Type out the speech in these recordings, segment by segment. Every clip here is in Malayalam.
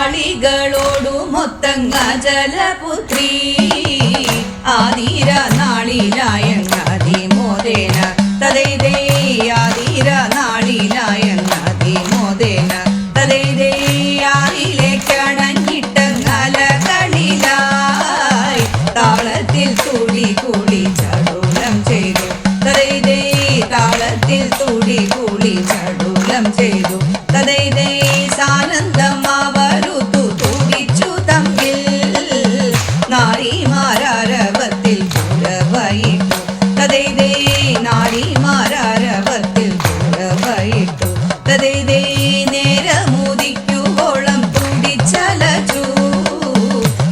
നാളികളോടു മൊത്തങ്ങ ജലപുത്രി. ആതിര നാളിലായങ്ങതി മോദേന. തതൈതേ ആതിര നാളിലായങ്ങതി മോദേന. തതൈതേ ആരിലേക്കണഞ്ഞിട്ടങ്ങല കളിലായി താളത്തിൽ തുടി കൂടി ചടുലം ചെയ്തു. തതൈതേ താളത്തിൽ തുടി കൂടി ചടുലം ചെയ്തു.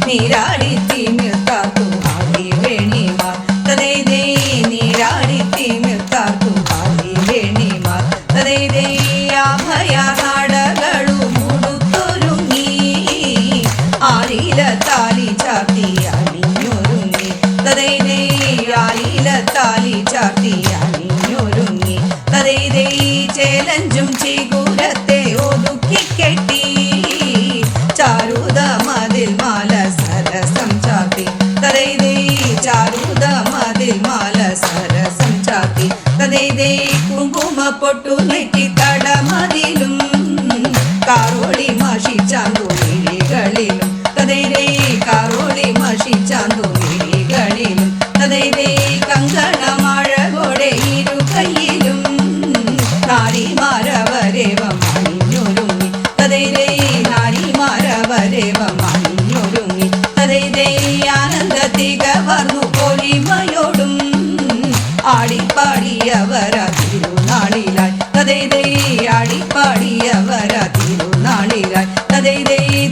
Mira. കൊട്ടു നെറ്റിത്തടമതിലും കാറോളി മാഷി ചാന്തു മിഴികളിലും തതേരേ കാറോളി മാഷി ചാന്തു മിഴികളിലും തതേരേ കങ്കണമഴകോടെ ഇരു കയ്യിലും നാരിമാരവരേവമണിഞ്ഞൊരുങ്ങി. തതേരേ നാരിമാരവരേവമണിഞ്ഞൊരുങ്ങി. തതേരേ ആനന്ദ തികവർന്നു പൊലിമയോടും ആടിപ്പാടി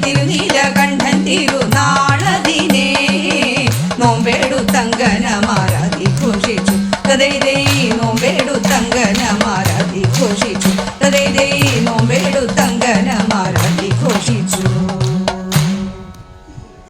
തിരുനീലകണ്ഠൻ തിരുനാളതിനെ നോമ്പെ